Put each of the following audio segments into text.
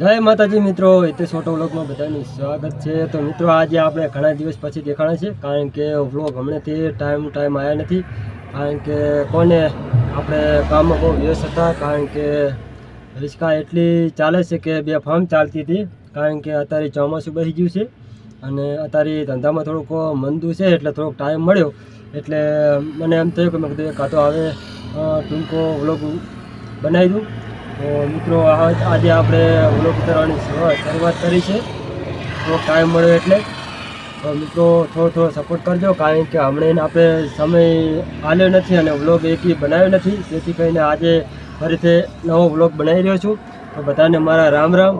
જય માતાજી મિત્રો એટલે છોટો વ્લોગમાં બધાનું સ્વાગત છે. તો મિત્રો, આજે આપણે ઘણા દિવસ પછી દેખાણા છે, કારણ કે વ્લોગ હમણાંથી ટાઈમ ટાઈમ આવ્યા નથી. કારણ કે કોને આપણે કામમાં બહુ વ્યસ્ત હતા, કારણ કે રિસ્કા એટલી ચાલે છે કે બે ફાર્મ ચાલતી હતી, કારણ કે અત્યારે ચોમાસું બેસી ગયું છે. અને અત્યારે ધંધામાં થોડુંક મંદું છે, એટલે થોડોક ટાઈમ મળ્યો. એટલે મને એમ થયું કે મેં કીધું, કાં તો હવે ટૂંકો વ્લોગ બનાવી દઉં. તો મિત્રો આજે આપણે વ્લોગ ઉતારવાની શરૂઆત કરી છે. થોડોક ટાઈમ મળ્યો એટલે. તો મિત્રો, થોડો થોડો સપોર્ટ કરજો, કારણ કે હમણાં આપણે સમય આલ્યો નથી અને વ્લોગ એકી બનાવ્યો નથી. તેથી કરીને આજે ફરીથી નવો વ્લોગ બનાવી રહ્યો છું. તો બધાને મારા રામ રામ.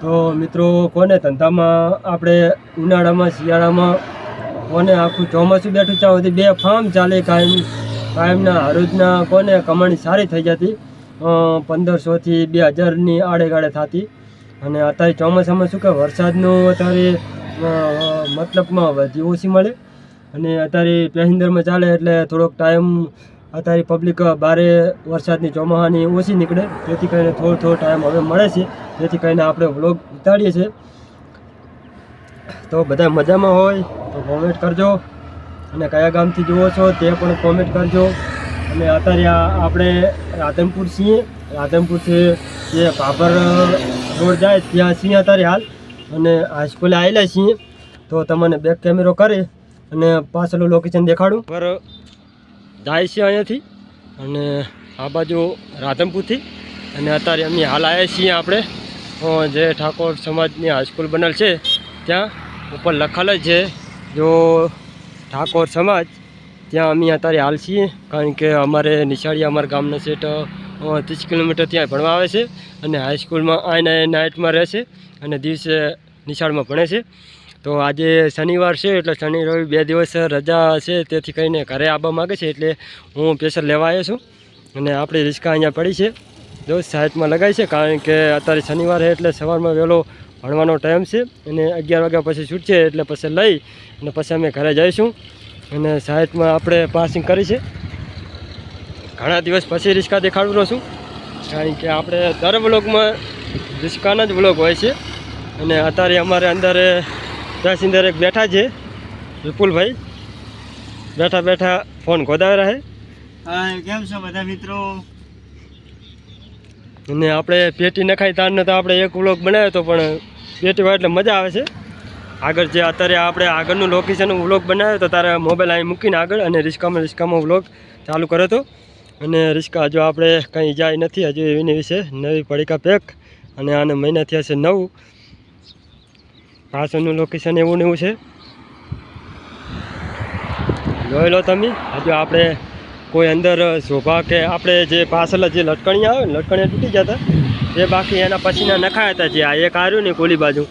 તો મિત્રો, કોને ધંધામાં આપણે ઉનાળામાં, શિયાળામાં કોને આખું ચોમાસું બેઠું સુધી બે ફાર્મ ચાલે, કાયમ, કાયમના હરોજના કોને કમાણી સારી થઈ જતી. પંદરસોથી બે હજારની આડેગાળે થતી. અને અત્યારે ચોમાસામાં શું કે વરસાદનું અત્યારે મતલબમાં વધી ઓછી મળે. અને અત્યારે પેસેન્જરમાં ચાલે એટલે થોડોક ટાઈમ અત્યારે પબ્લિક બારે વરસાદની ચોમાસાની ઓછી નીકળે. જેથી કરીને થોડો થોડો ટાઈમ હવે મળે છે. જેથી કરીને આપણે વ્લોગ ઉતારીએ છીએ. તો બધા મજામાં હોય તો કોમેન્ટ કરજો. અને કયા ગામથી જુઓ છો તે પણ કોમેન્ટ કરજો. અને અત્યારે આપણે રાધનપુર છીએ. રાધનપુરથી જે ભાભર રોડ જાય ત્યાં છીએ અત્યારે હાલ. અને હાઈસ્કૂલે આવેલા છીએ. તો તમને બેક કેમેરો કરી અને પાછળનું લોકેશન દેખાડું. પર જાય છે અહીંયાથી. અને આ બાજુ રાધનપુરથી. અને અત્યારે અમે હાલ આવ્યા છીએ આપણે. જે ઠાકોર સમાજની હાઈસ્કૂલ બનેલ છે, ત્યાં. ઉપર લખેલ જ છે, જો ઠાકોર સમાજ ત્યાં અમે અત્યારે હાલ છીએ, કારણ કે અમારે નિશાળી અમારા ગામના સેટ ત્રીસ કિલોમીટર ત્યાં ભણવા આવે છે અને હાઈસ્કૂલમાં આને નાઇટમાં રહે છે અને દિવસે નિશાળમાં ભણે છે. તો આજે શનિવાર છે એટલે શનિ રવિ બે દિવસ રજા છે તેથી કરીને ઘરે આવવા માગે છે એટલે હું પ્રેશર લેવા આવ્યો છું અને આપણી રિસ્કા અહીંયા પડી છે. જો સાઈડમાં લગાવી છે કારણ કે અત્યારે શનિવાર એટલે સવારમાં વહેલો ભણવાનો ટાઈમ છે અને અગિયાર વાગ્યા પછી છૂટશે એટલે પછી લઈ અને પછી અમે ઘરે જઈશું. અને સાઈડમાં આપણે પાસિંગ કરી છે. ઘણા દિવસ પછી રિસ્કા દેખાડું છું. કારણ કે આપણે દર વ્લોગમાં રિસ્કાના જ વ્લોગ હોય છે. અને અત્યારે અમારે અંદર પેસેન્જર એક બેઠા છે. વિપુલભાઈ બેઠા બેઠા ફોન ગોદાવી રહે કેમ છો બધા મિત્રો? અને આપણે પેટી નખાઈ તારને તો આપણે એક વ્લોગ બનાવ્યો હતો પણ પેટી હોય એટલે મજા આવે છે. આગળ જે અત્યારે આપણે આગળનું લોકેશન વ્લોગ બનાવ્યો તો તારે મોબાઈલ અહીં મૂકીને આગળ અને રિસ્કામાં રિસ્કામાં વ્લોગ ચાલુ કર્યો હતો. અને રિસ્કા હજુ આપણે કંઈ જાય નથી, હજુ એની વિશે નવી પડીકા પેક અને આને મહિના થયા છે નવું. પાછળનું લોકેશન એવું ને એવું છે. જોઈ લો તમે, હજુ આપણે કોઈ અંદર શોભા કે આપણે જે પાછળ જે લટકણી આવે ને લટકણીયા તૂટી જતા, એ બાકી એના પછીના નખાયા હતા જે આ એક આવ્યું ને કોલી બાજુ.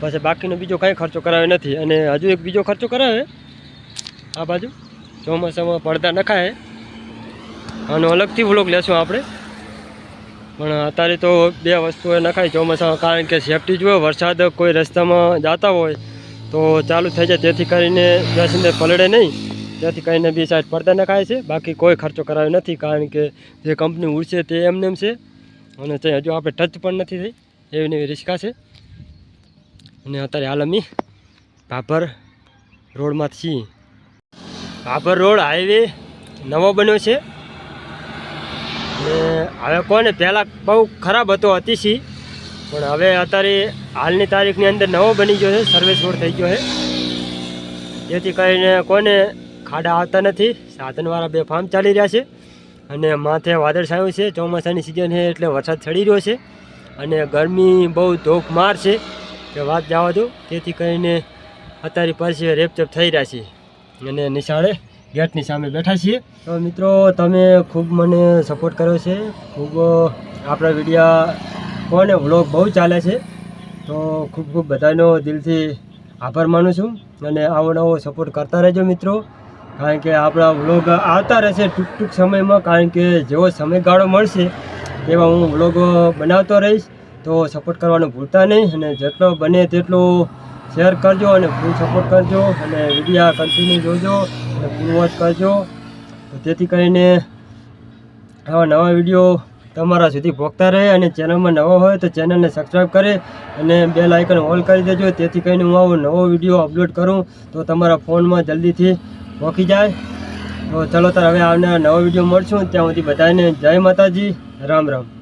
પછી બાકીનો બીજો કંઈ ખર્ચો કરાવ્યો નથી. અને હજુ એક બીજો ખર્ચો કરાવે આ બાજુ ચોમાસામાં પડદા નખાય. આનો અલગથી વ્લોગ લેશું આપણે. પણ અત્યારે તો બે વસ્તુઓ નખાય ચોમાસામાં. કારણ કે સેફટી જોઈએ વરસાદ કોઈ રસ્તામાં જતા હોય તો ચાલુ થઈ જાય. તેથી કરીને પેસેન્જર પલળે નહીં તેથી કરીને બી સાઈડ પડદા નખાય છે. બાકી કોઈ ખર્ચો કરાવ્યો નથી. કારણ કે જે કંપની ઉડશે તે એમને એમ છે. અને હજુ આપણે ટચ પણ નથી થઈ. એવી એવી રિસ્કા છે. અને અત્યારે હાલ અમે ભાભર રોડમાં છીએ. ભાભર રોડ હાઈવે નવો બન્યો છે. હવે કોને પહેલાં બહુ ખરાબ હતો અતિશી પણ હવે અત્યારે હાલની તારીખની અંદર નવો બની ગયો છે સર્વિસ રોડ થઈ ગયો છે. જેથી કરીને કોને ખાડા આવતા નથી, સાધનવાળા બે ફાર્મ ચાલી રહ્યા છે. અને માથે વાદળ છાયું છે, ચોમાસાની સિઝન છે એટલે વરસાદ ચડી રહ્યો છે. અને ગરમી બહુ ધોક માર છે. કે વાત જવા દો. તેથી કરીને અત્યારે પરસે રેપચેપ થઈ રહ્યા છે અને નિશાળે ગેટની સામે બેઠા છીએ. તો મિત્રો, તમે ખૂબ મને સપોર્ટ કર્યો છે. ખૂબ આપણા વિડીયા કોને વ્લોગ બહુ ચાલે છે. તો ખૂબ ખૂબ બધાનો દિલથી આભાર માનું છું. અને આવો નવો સપોર્ટ કરતા રહેજો મિત્રો. કારણ કે આપણા વ્લોગ આવતા રહેશે ટૂંક ટૂંક સમયમાં. કારણ કે જેવો સમયગાળો મળશે, એવા હું વ્લોગ બનાવતો રહીશ. તો સપોર્ટ કરવાનું ભૂલતા નહીં અને જેટલો બને તેટલો શેર કરજો અને ફૂલ સપોર્ટ કરજો અને વિડીયા કન્ટિન્યુ જોજો અને ફૂલ વોચ કરજો. તો તેથી કરીને આવા નવા વીડિયો તમારા સુધી ભોગતા રહે અને ચેનલમાં નવો હોય તો ચેનલને સબસ્ક્રાઈબ કરે અને બે લાઇકન ઓલ કરી દેજો. તેથી કરીને હું આવો નવો વીડિયો અપલોડ કરું તો તમારા ફોનમાં જલ્દીથી પહોંચી જાય. તો ચલો તાર હવે આવનાર નવો વીડિયો મળશું. ત્યાં સુધી બધાને જય માતાજી. રામ રામ.